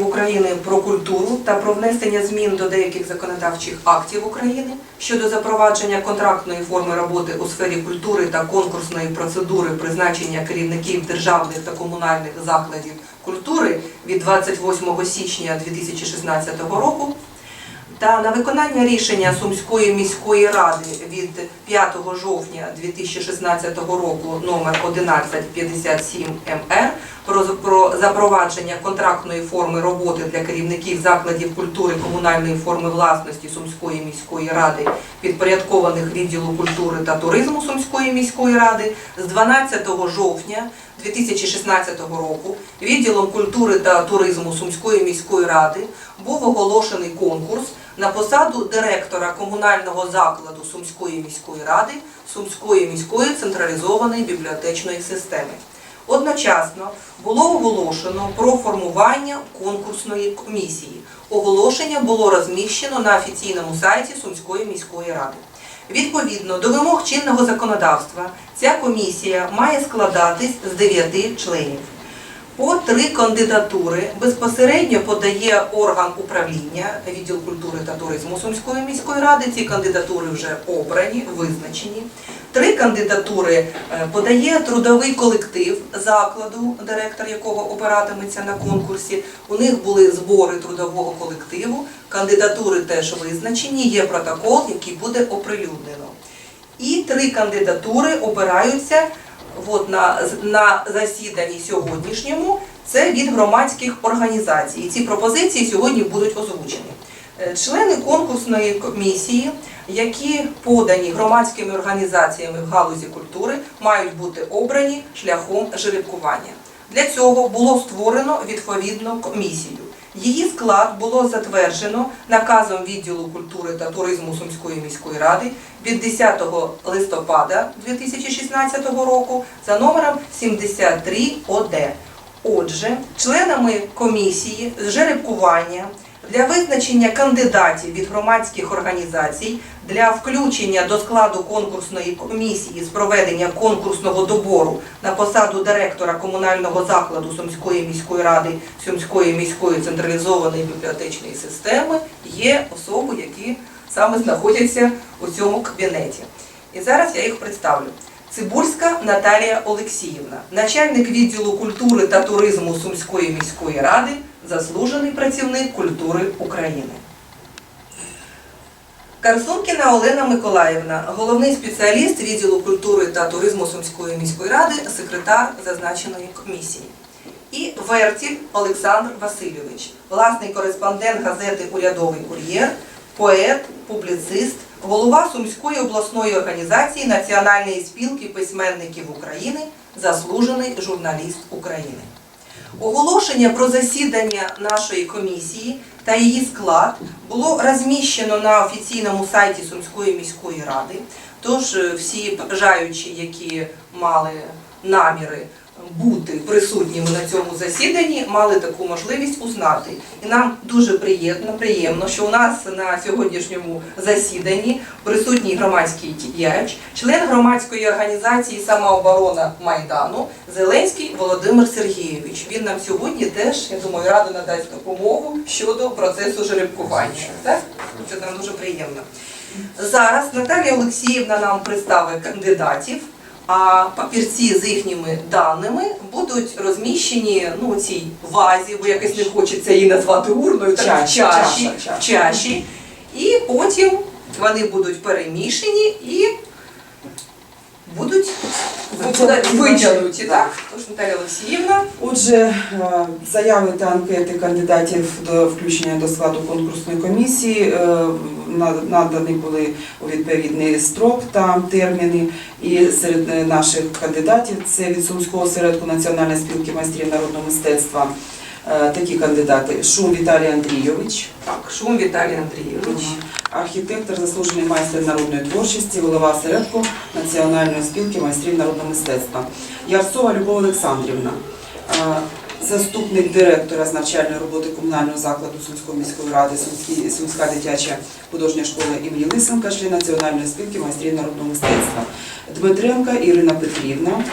України про культуру та про внесення змін до деяких законодавчих актів України щодо запровадження контрактної форми роботи у сфері культури та конкурсної процедури призначення керівників державних та комунальних закладів культури від 28 січня 2016 року та на виконання рішення Сумської міської ради від 5 жовтня 2016 року номер 1157 МР про, про запровадження контрактної форми роботи для керівників закладів культури комунальної форми власності Сумської міської ради, підпорядкованих відділу культури та туризму Сумської міської ради з 12 жовтня 2016 року відділом культури та туризму Сумської міської ради був оголошений конкурс на посаду директора комунального закладу Сумської міської ради Сумської міської централізованої бібліотечної системи. Одночасно було оголошено про формування конкурсної комісії. Оголошення було розміщено на офіційному сайті Сумської міської ради. Відповідно до вимог чинного законодавства, ця комісія має складатись з 9 членів. По три кандидатури безпосередньо подає орган управління відділ культури та туризму Сумської міської ради. Ці кандидатури вже обрані, визначені. Три кандидатури е, подає трудовий колектив закладу, директор якого обиратиметься на конкурсі. У них були збори трудового колективу. Кандидатури теж визначені. Є протокол, який буде оприлюднено. І три кандидатури обираються от на, на засіданні сьогоднішньому. Це від громадських організацій. І ці пропозиції сьогодні будуть озвучені. Е, Члени конкурсної комісії, які подані громадськими організаціями в галузі культури, мають бути обрані шляхом жеребкування. Для цього було створено відповідну комісію. Її склад було затверджено наказом відділу культури та туризму Сумської міської ради від 10 листопада 2016 року за номером 73 ОД. Отже, членами комісії з жеребкування для визначення кандидатів від громадських організацій для включення до складу конкурсної комісії з проведення конкурсного добору на посаду директора комунального закладу Сумської міської ради Сумської міської централізованої бібліотечної системи є особи, які саме знаходяться у цьому кабінеті. І зараз я їх представлю. Цибульська Наталія Олексіївна, начальник відділу культури та туризму Сумської міської ради, заслужений працівник культури України. Карсункіна Олена Миколаївна, головний спеціаліст відділу культури та туризму Сумської міської ради, секретар зазначеної комісії. І Вертіль Олександр Васильович, власний кореспондент газети Урядовий кур'єр, поет, публіцист, голова Сумської обласної організації Національної спілки письменників України, заслужений журналіст України. Оголошення про засідання нашої комісії та її склад було розміщено на офіційному сайті Сумської міської ради. Тож е, всі бажаючі, які мали наміри бути присутніми на цьому засіданні, мали таку можливість узнати. І нам дуже приємно, що у нас на сьогоднішньому засіданні присутній громадський діяч, член громадської організації Самооборона Майдану Зеленський Володимир Сергійович. Він нам сьогодні теж, я думаю, радо надасть допомогу щодо процесу жеребкування. Це нам дуже приємно. Зараз Наталія Олексіївна нам представить кандидатів. А папірці з їхніми даними будуть розміщені ну, у цій вазі, бо якось не хочеться її назвати урною, так Чаші, чаші, чаші, в чаші. І потім вони будуть перемішані і будуть витягнуті. Так. Тож Наталія Олексіївна. Отже, е, заяви та анкети кандидатів до включення до складу конкурсної комісії е, на- надані були у відповідний строк та терміни. І серед е, наших кандидатів це від Сумського осередку Національної спілки майстрів народного мистецтва. Такі кандидати: Шум Віталій Андрійович, Так, Шум Віталій Андрійович. Архітектор, заслужений майстер народної творчості, голова осередку Національної спілки майстрів народного мистецтва. Ярцова Любов Олександрівна, е, заступник директора з навчальної роботи комунального закладу Сумської міської ради, Сумська дитяча художня школа імені Лисенка, член Національної спілки майстрів народного мистецтва. Дмитренка Ірина Петрівна,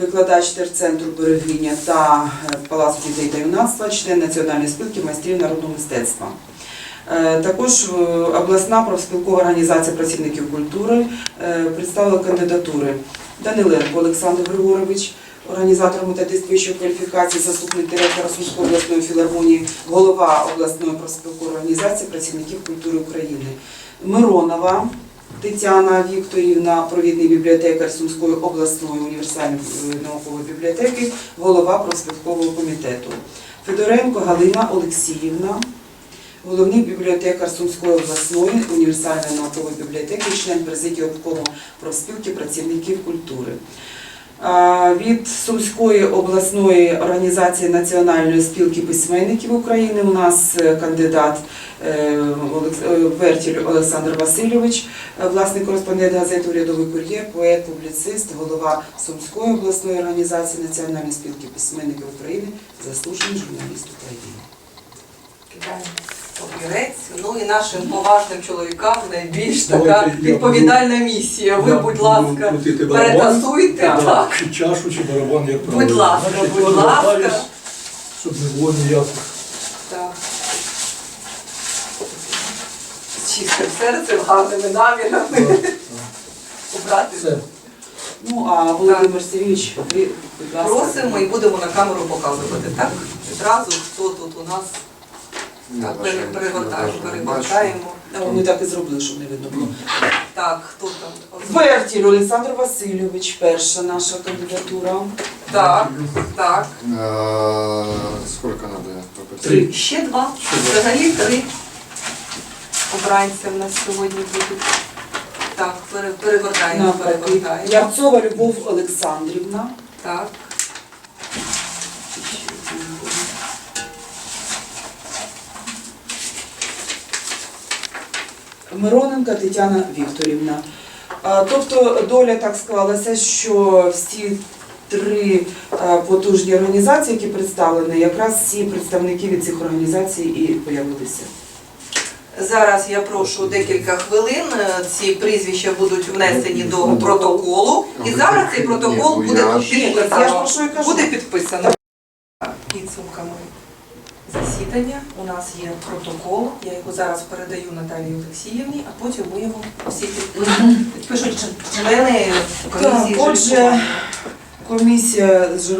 викладач терцентру Берегиня та е, Палацу дітей та юнацтва, член Національної спілки майстрів народного мистецтва. Е, Також е, обласна профспілкова організація працівників культури е, представила кандидатури Даниленко Олександр Григорович, організатор методист вищої кваліфікації, заступник директора Сумської обласної філармонії, голова обласної профспілкової організації працівників культури України. Миронова Тетяна Вікторівна, провідний бібліотекар Сумської обласної універсальної наукової бібліотеки, голова профспілкового комітету. Федоренко Галина Олексіївна, головний бібліотекар Сумської обласної універсальної наукової бібліотеки, член президії обкому профспілки працівників культури. Від Сумської обласної організації Національної спілки письменників України у нас е, кандидат е, е, Вертіль Олександр Васильович, власний кореспондент газети Урядовий кур'єр, поет, публіцист, голова Сумської обласної організації Національної спілки письменників України, заслужений журналіст України. Ну і нашим поважним чоловікам найбільш така відповідальна місія. Ви, будь ласка, перетасуйте. Так. Чи чашу, чи барабан, як Будь ласка, будь ласка. Щоб не було ніяких. Так. З чистим серцем, гарними намірами обрати. Все. Ну а Володимир Сергійович, ви, будь ласка. Просимо і будемо на камеру показувати, так? Відразу, хто тут у нас. Так, пере- перегортаємо, перегортаємо. А, Ми так і зробили, щоб не видно було. Так, хто там? Вертіль Олександр Васильович, перша наша кандидатура. Так, так. А, Сколько надо? Три. Ще два. Взагалі три обранця в нас сьогодні будуть. Так, пере- перегортаємо, Навпаки. перегортаємо. Ярцова Любов Олександрівна. Так. Мироненка Тетяна Вікторівна. Тобто доля так склалася, що всі три потужні організації, які представлені, якраз всі представники від цих організацій і появилися. Зараз я прошу декілька хвилин. Ці прізвища будуть внесені до протоколу. І зараз цей протокол буде Я ж підписано. Буде підписано. Підсумками засідання у нас є протокол. Я його зараз передаю Наталії Олексіївні, а потім ми його всі підпишуть. Члени комісії. Так, отже. Комісія з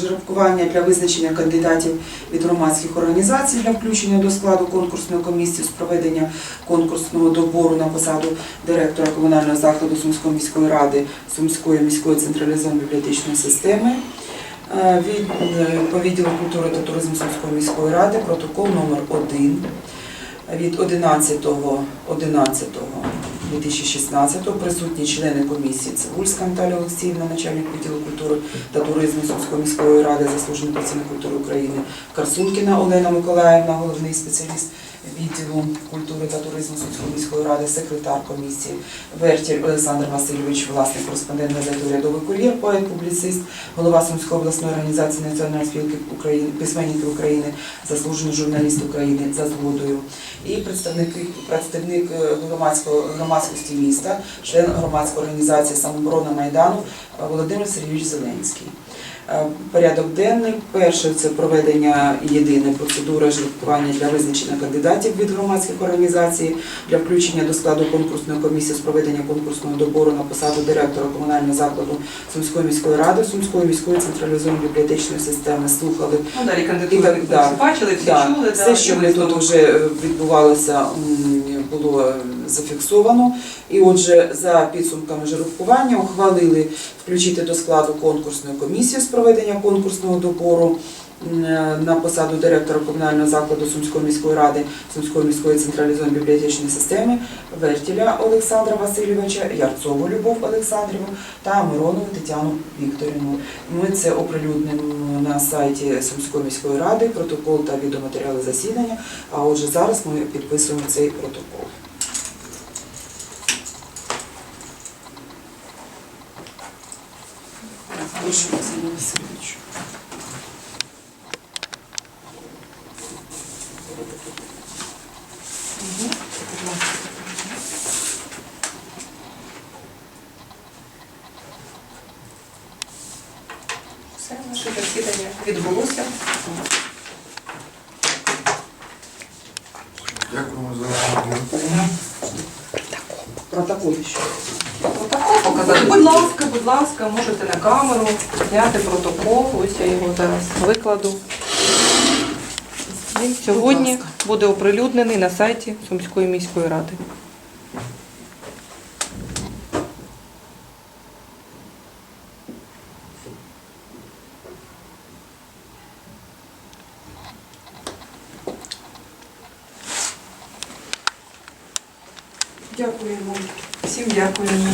жеребкування для визначення кандидатів від громадських організацій для включення до складу конкурсної комісії з проведення конкурсного добору на посаду директора комунального закладу Сумської міської ради Сумської міської централізованої бібліотечної системи. Е, Від е, по відділу культури та туризму Сумської міської ради протокол номер 1 від 11.11.2016 присутні члени комісії Цибульська Наталія Олексіївна, начальник відділу культури та туризму Сумської міської ради, заслужений працівник культури України, Карсункіна Олена Миколаївна, головний спеціаліст відділу культури та туризму Сумської міської ради, секретар комісії, Вертіль Олександр Васильович, власний кореспондент газети Урядовий кур'єр, поет, публіцист, голова Сумської обласної організації Національної спілки України, письменників України, заслужений журналіст України за згодою. І представник, представник е, громадськості міста, член громадської організації самооборона Майдану Володимир Сергійович Зеленський. Е, Порядок денний. Перше це проведення єдиної процедури жеребкування для визначення кандидатів від громадських організацій для включення до складу конкурсної комісії з проведення конкурсного добору на посаду директора комунального закладу Сумської міської ради, Сумської міської централізованої бібліотечної системи. Слухали Ну, далі кандидатури так, да. бачили, всі Да, чули. все, да, що ми тут вже е, відбувалося, було е, зафіксовано. І отже, за підсумками жеребкування ухвалили включити до складу конкурсної комісії з проведення конкурсного добору е, на посаду директора комунального закладу Сумської міської ради, Сумської міської централізованої бібліотечної системи Вертіля Олександра Васильовича, Ярцову Любов Олександрівну та Миронову Тетяну Вікторівну. Ми це оприлюднимо на сайті Сумської міської ради, протокол та відеоматеріали засідання. А отже, зараз ми підписуємо цей протокол. Прошу, Олександр Васильович. відбулося. Дякуємо за розгляд. Протокол ще. Показати. Будь ласка, будь ласка, можете на камеру зняти протокол. Ось я його зараз викладу. Він сьогодні буде оприлюднений на сайті Сумської міської ради. Дякуємо. Всім дякуємо.